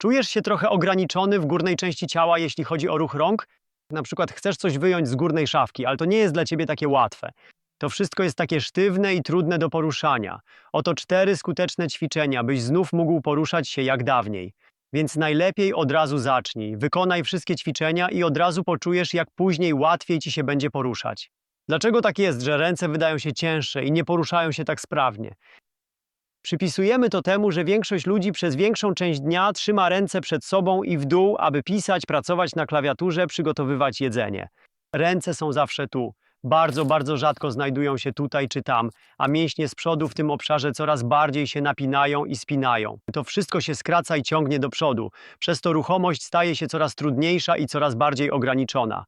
Czujesz się trochę ograniczony w górnej części ciała, jeśli chodzi o ruch rąk? Na przykład chcesz coś wyjąć z górnej szafki, ale to nie jest dla ciebie takie łatwe. To wszystko jest takie sztywne i trudne do poruszania. Oto cztery skuteczne ćwiczenia, byś znów mógł poruszać się jak dawniej. Więc najlepiej od razu zacznij. Wykonaj wszystkie ćwiczenia i od razu poczujesz, jak później łatwiej ci się będzie poruszać. Dlaczego tak jest, że ręce wydają się cięższe i nie poruszają się tak sprawnie? Przypisujemy to temu, że większość ludzi przez większą część dnia trzyma ręce przed sobą i w dół, aby pisać, pracować na klawiaturze, przygotowywać jedzenie. Ręce są zawsze tu. Bardzo, bardzo rzadko znajdują się tutaj czy tam, a mięśnie z przodu w tym obszarze coraz bardziej się napinają i spinają. To wszystko się skraca i ciągnie do przodu, przez to ruchomość staje się coraz trudniejsza i coraz bardziej ograniczona.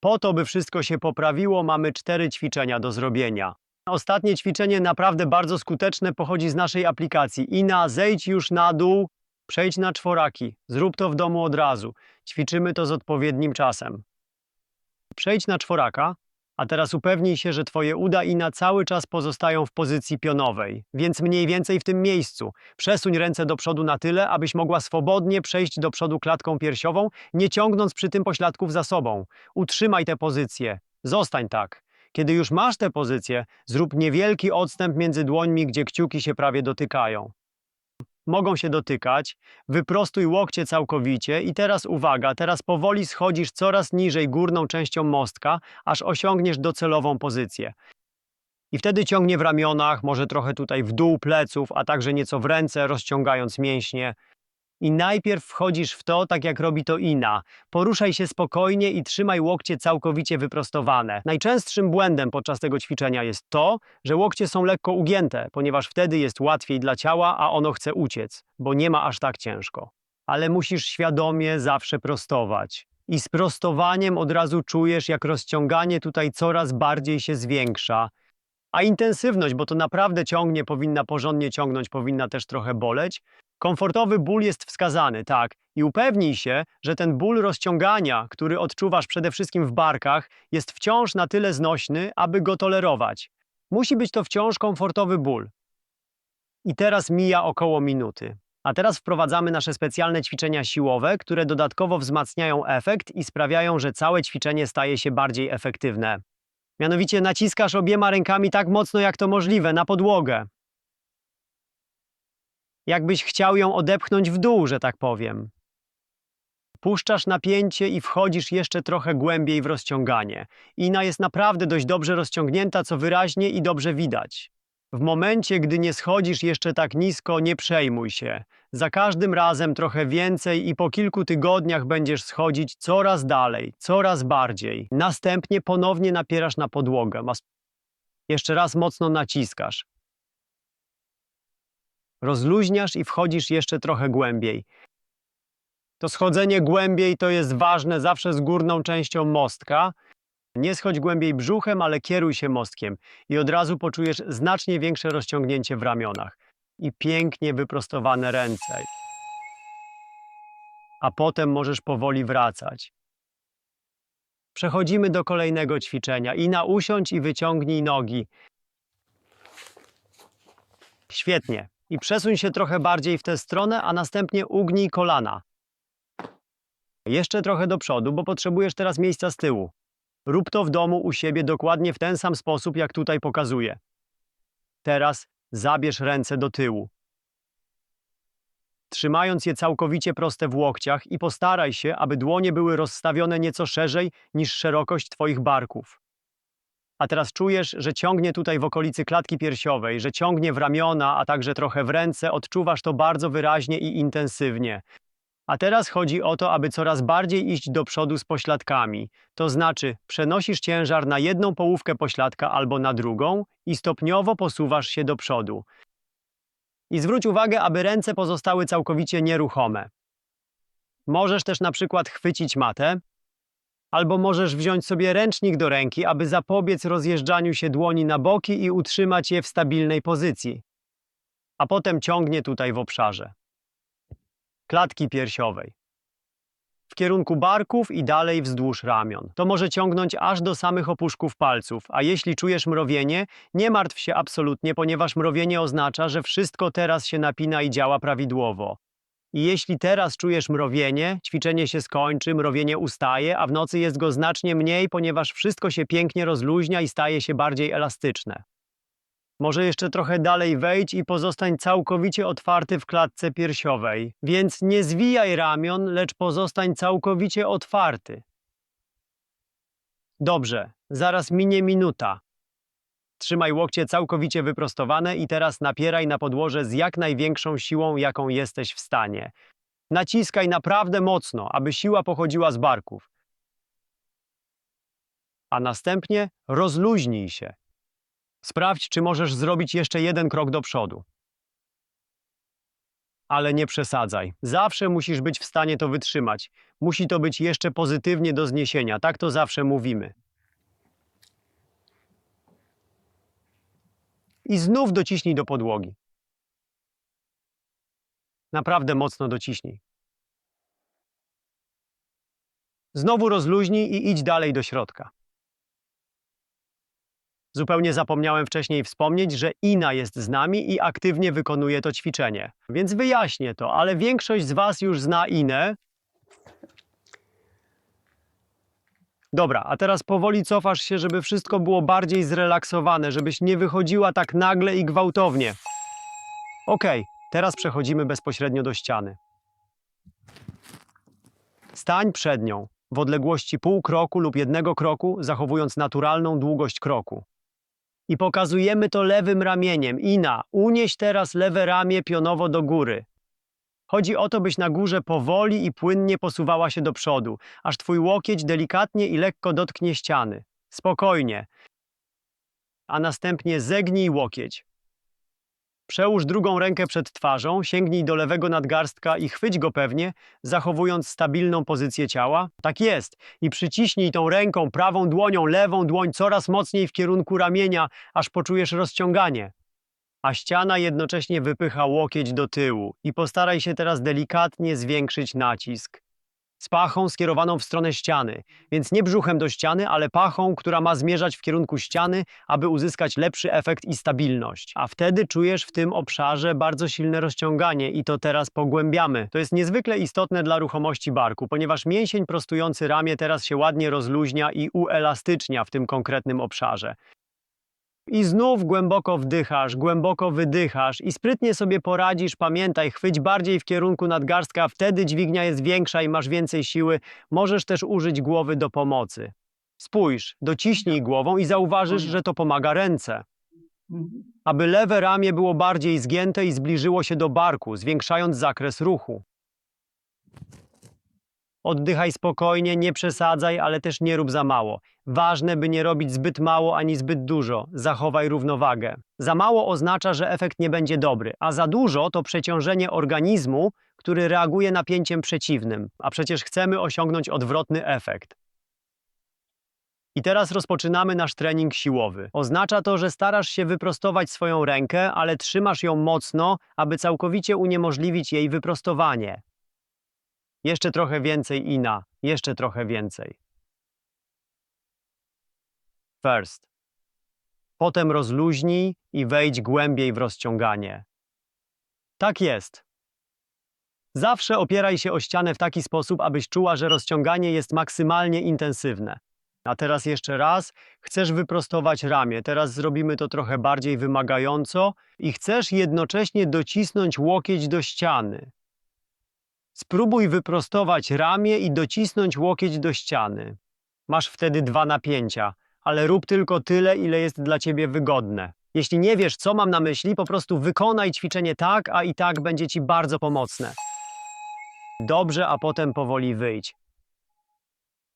Po to, by wszystko się poprawiło, mamy cztery ćwiczenia do zrobienia. Ostatnie ćwiczenie, naprawdę bardzo skuteczne, pochodzi z naszej aplikacji. Ina, zejdź już na dół, przejdź na czworaki. Zrób to w domu od razu. Ćwiczymy to z odpowiednim czasem. Przejdź na czworaka, a teraz upewnij się, że twoje uda i na cały czas pozostają w pozycji pionowej, więc mniej więcej w tym miejscu. Przesuń ręce do przodu na tyle, abyś mogła swobodnie przejść do przodu klatką piersiową, nie ciągnąc przy tym pośladków za sobą. Utrzymaj tę pozycję. Zostań tak. Kiedy już masz tę pozycję, zrób niewielki odstęp między dłońmi, gdzie kciuki się prawie dotykają. Mogą się dotykać, wyprostuj łokcie całkowicie i teraz uwaga, teraz powoli schodzisz coraz niżej górną częścią mostka, aż osiągniesz docelową pozycję. I wtedy ciągnie w ramionach, może trochę tutaj w dół pleców, a także nieco w ręce, rozciągając mięśnie. I najpierw wchodzisz w to, tak jak robi to Ina. Poruszaj się spokojnie i trzymaj łokcie całkowicie wyprostowane. Najczęstszym błędem podczas tego ćwiczenia jest to, że łokcie są lekko ugięte, ponieważ wtedy jest łatwiej dla ciała, a ono chce uciec, bo nie ma aż tak ciężko. Ale musisz świadomie zawsze prostować. I z prostowaniem od razu czujesz, jak rozciąganie tutaj coraz bardziej się zwiększa. A intensywność, bo to naprawdę ciągnie, powinna porządnie ciągnąć, powinna też trochę boleć. Komfortowy ból jest wskazany, tak, i upewnij się, że ten ból rozciągania, który odczuwasz przede wszystkim w barkach, jest wciąż na tyle znośny, aby go tolerować. Musi być to wciąż komfortowy ból. I teraz mija około minuty. A teraz wprowadzamy nasze specjalne ćwiczenia siłowe, które dodatkowo wzmacniają efekt i sprawiają, że całe ćwiczenie staje się bardziej efektywne. Mianowicie naciskasz obiema rękami tak mocno jak to możliwe na podłogę jakbyś chciał ją odepchnąć w dół, że tak powiem. Puszczasz napięcie i wchodzisz jeszcze trochę głębiej w rozciąganie. Ina jest naprawdę dość dobrze rozciągnięta, co wyraźnie i dobrze widać. W momencie, gdy nie schodzisz jeszcze tak nisko, nie przejmuj się. Za każdym razem trochę więcej i po kilku tygodniach będziesz schodzić coraz dalej, coraz bardziej. Następnie ponownie napierasz na podłogę. Jeszcze raz mocno naciskasz. Rozluźniasz i wchodzisz jeszcze trochę głębiej. To schodzenie głębiej to jest ważne zawsze z górną częścią mostka. Nie schodź głębiej brzuchem, ale kieruj się mostkiem i od razu poczujesz znacznie większe rozciągnięcie w ramionach i pięknie wyprostowane ręce. A potem możesz powoli wracać. Przechodzimy do kolejnego ćwiczenia i na usiądź i wyciągnij nogi. Świetnie. I przesuń się trochę bardziej w tę stronę, a następnie ugnij kolana. Jeszcze trochę do przodu, bo potrzebujesz teraz miejsca z tyłu. Rób to w domu u siebie dokładnie w ten sam sposób, jak tutaj pokazuję. Teraz zabierz ręce do tyłu. Trzymając je całkowicie proste w łokciach i postaraj się, aby dłonie były rozstawione nieco szerzej niż szerokość Twoich barków. A teraz czujesz, że ciągnie tutaj w okolicy klatki piersiowej, że ciągnie w ramiona, a także trochę w ręce, odczuwasz to bardzo wyraźnie i intensywnie. A teraz chodzi o to, aby coraz bardziej iść do przodu z pośladkami. To znaczy, przenosisz ciężar na jedną połówkę pośladka albo na drugą i stopniowo posuwasz się do przodu. I zwróć uwagę, aby ręce pozostały całkowicie nieruchome. Możesz też na przykład chwycić matę, albo możesz wziąć sobie ręcznik do ręki, aby zapobiec rozjeżdżaniu się dłoni na boki i utrzymać je w stabilnej pozycji. A potem ciągnie tutaj w obszarze klatki piersiowej. W kierunku barków i dalej wzdłuż ramion. To może ciągnąć aż do samych opuszków palców, a jeśli czujesz mrowienie, nie martw się absolutnie, ponieważ mrowienie oznacza, że wszystko teraz się napina i działa prawidłowo. I jeśli teraz czujesz mrowienie, ćwiczenie się skończy, mrowienie ustaje, a w nocy jest go znacznie mniej, ponieważ wszystko się pięknie rozluźnia i staje się bardziej elastyczne. Może jeszcze trochę dalej wejdź i pozostań całkowicie otwarty w klatce piersiowej. Więc nie zwijaj ramion, lecz pozostań całkowicie otwarty. Dobrze, zaraz minie minuta. Trzymaj łokcie całkowicie wyprostowane i teraz napieraj na podłoże z jak największą siłą, jaką jesteś w stanie. Naciskaj naprawdę mocno, aby siła pochodziła z barków. A następnie rozluźnij się. Sprawdź, czy możesz zrobić jeszcze jeden krok do przodu. Ale nie przesadzaj. Zawsze musisz być w stanie to wytrzymać. Musi to być jeszcze pozytywnie do zniesienia. Tak to zawsze mówimy. I znów dociśnij do podłogi. Naprawdę mocno dociśnij. Znowu rozluźnij i idź dalej do środka. Zupełnie zapomniałem wcześniej wspomnieć, że Ina jest z nami i aktywnie wykonuje to ćwiczenie. Więc wyjaśnię to, ale większość z Was już zna Inę. Dobra, a teraz powoli cofasz się, żeby wszystko było bardziej zrelaksowane, żebyś nie wychodziła tak nagle i gwałtownie. Okej, teraz przechodzimy bezpośrednio do ściany. Stań przed nią, w odległości pół kroku lub jednego kroku, zachowując naturalną długość kroku. I pokazujemy to lewym ramieniem. Ina, unieś teraz lewe ramię pionowo do góry. Chodzi o to, byś na górze powoli i płynnie posuwała się do przodu, aż twój łokieć delikatnie i lekko dotknie ściany. Spokojnie. A następnie zegnij łokieć. Przełóż drugą rękę przed twarzą, sięgnij do lewego nadgarstka i chwyć go pewnie, zachowując stabilną pozycję ciała. Tak jest. I przyciśnij tą ręką, prawą dłonią, lewą dłoń coraz mocniej w kierunku ramienia, aż poczujesz rozciąganie. A ściana jednocześnie wypycha łokieć do tyłu. I postaraj się teraz delikatnie zwiększyć nacisk. Z pachą skierowaną w stronę ściany, więc nie brzuchem do ściany, ale pachą, która ma zmierzać w kierunku ściany, aby uzyskać lepszy efekt i stabilność. A wtedy czujesz w tym obszarze bardzo silne rozciąganie i to teraz pogłębiamy. To jest niezwykle istotne dla ruchomości barku, ponieważ mięsień prostujący ramię teraz się ładnie rozluźnia i uelastycznia w tym konkretnym obszarze. I znów głęboko wdychasz, głęboko wydychasz i sprytnie sobie poradzisz. Pamiętaj, chwyć bardziej w kierunku nadgarstka, wtedy dźwignia jest większa i masz więcej siły. Możesz też użyć głowy do pomocy. Spójrz, dociśnij głową i zauważysz, że to pomaga ręce. Mhm. Aby lewe ramię było bardziej zgięte i zbliżyło się do barku, zwiększając zakres ruchu. Oddychaj spokojnie, nie przesadzaj, ale też nie rób za mało. Ważne, by nie robić zbyt mało ani zbyt dużo. Zachowaj równowagę. Za mało oznacza, że efekt nie będzie dobry, a za dużo to przeciążenie organizmu, który reaguje napięciem przeciwnym, a przecież chcemy osiągnąć odwrotny efekt. I teraz rozpoczynamy nasz trening siłowy. Oznacza to, że starasz się wyprostować swoją rękę, ale trzymasz ją mocno, aby całkowicie uniemożliwić jej wyprostowanie. Jeszcze trochę więcej Ina, jeszcze trochę więcej. First. Potem rozluźnij i wejdź głębiej w rozciąganie. Tak jest. Zawsze opieraj się o ścianę w taki sposób, abyś czuła, że rozciąganie jest maksymalnie intensywne. A teraz jeszcze raz, chcesz wyprostować ramię. Teraz zrobimy to trochę bardziej wymagająco i chcesz jednocześnie docisnąć łokieć do ściany. Spróbuj wyprostować ramię i docisnąć łokieć do ściany. Masz wtedy dwa napięcia, ale rób tylko tyle, ile jest dla ciebie wygodne. Jeśli nie wiesz, co mam na myśli, po prostu wykonaj ćwiczenie tak, a i tak będzie ci bardzo pomocne. Dobrze, a potem powoli wyjdź.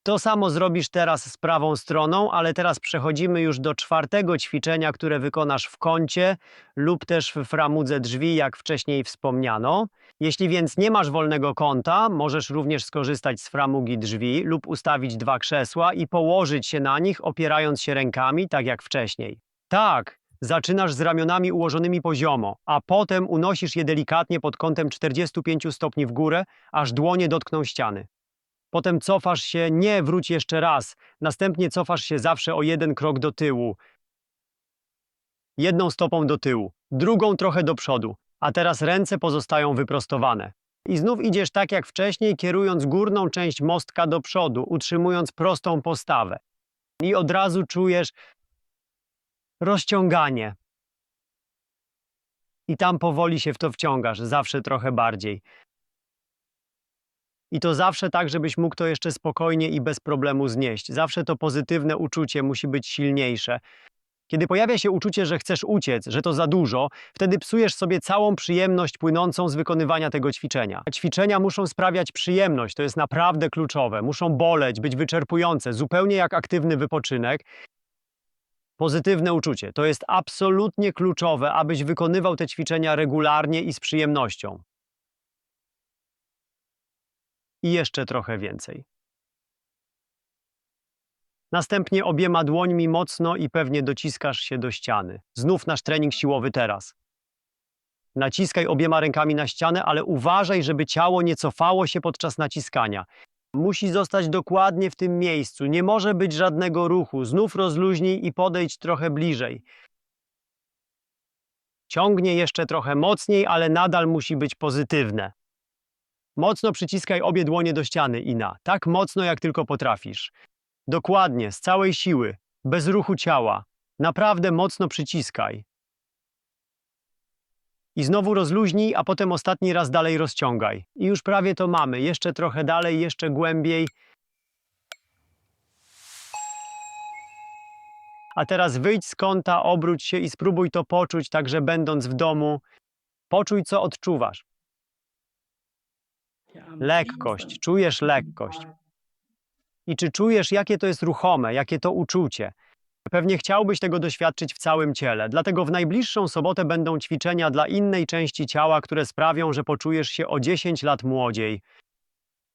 To samo zrobisz teraz z prawą stroną, ale teraz przechodzimy już do czwartego ćwiczenia, które wykonasz w kącie lub też w framudze drzwi, jak wcześniej wspomniano. Jeśli więc nie masz wolnego kąta, możesz również skorzystać z framugi drzwi lub ustawić dwa krzesła i położyć się na nich, opierając się rękami, tak jak wcześniej. Tak, zaczynasz z ramionami ułożonymi poziomo, a potem unosisz je delikatnie pod kątem 45 stopni w górę, aż dłonie dotkną ściany. Potem cofasz się, nie wróć jeszcze raz, następnie cofasz się zawsze o jeden krok do tyłu. Jedną stopą do tyłu, drugą trochę do przodu, a teraz ręce pozostają wyprostowane. I znów idziesz tak jak wcześniej, kierując górną część mostka do przodu, utrzymując prostą postawę. I od razu czujesz rozciąganie. I tam powoli się w to wciągasz, zawsze trochę bardziej. I to zawsze tak, żebyś mógł to jeszcze spokojnie i bez problemu znieść. Zawsze to pozytywne uczucie musi być silniejsze. Kiedy pojawia się uczucie, że chcesz uciec, że to za dużo, wtedy psujesz sobie całą przyjemność płynącą z wykonywania tego ćwiczenia. Ćwiczenia muszą sprawiać przyjemność, to jest naprawdę kluczowe. Muszą boleć, być wyczerpujące, zupełnie jak aktywny wypoczynek. Pozytywne uczucie to jest absolutnie kluczowe, abyś wykonywał te ćwiczenia regularnie i z przyjemnością. I jeszcze trochę więcej. Następnie obiema dłońmi mocno i pewnie dociskasz się do ściany. Znów nasz trening siłowy teraz. Naciskaj obiema rękami na ścianę, ale uważaj, żeby ciało nie cofało się podczas naciskania. Musi zostać dokładnie w tym miejscu. Nie może być żadnego ruchu. Znów rozluźnij i podejdź trochę bliżej. Ciągnie jeszcze trochę mocniej, ale nadal musi być pozytywne. Mocno przyciskaj obie dłonie do ściany, Ina. Tak mocno, jak tylko potrafisz. Dokładnie, z całej siły, bez ruchu ciała. Naprawdę mocno przyciskaj. I znowu rozluźnij, a potem ostatni raz dalej rozciągaj. I już prawie to mamy. Jeszcze trochę dalej, jeszcze głębiej. A teraz wyjdź z kąta, obróć się i spróbuj to poczuć, także będąc w domu. Poczuj, co odczuwasz. Lekkość, czujesz lekkość. I czy czujesz, jakie to jest ruchome, jakie to uczucie? Pewnie chciałbyś tego doświadczyć w całym ciele, dlatego w najbliższą sobotę będą ćwiczenia dla innej części ciała, które sprawią, że poczujesz się o 10 lat młodziej.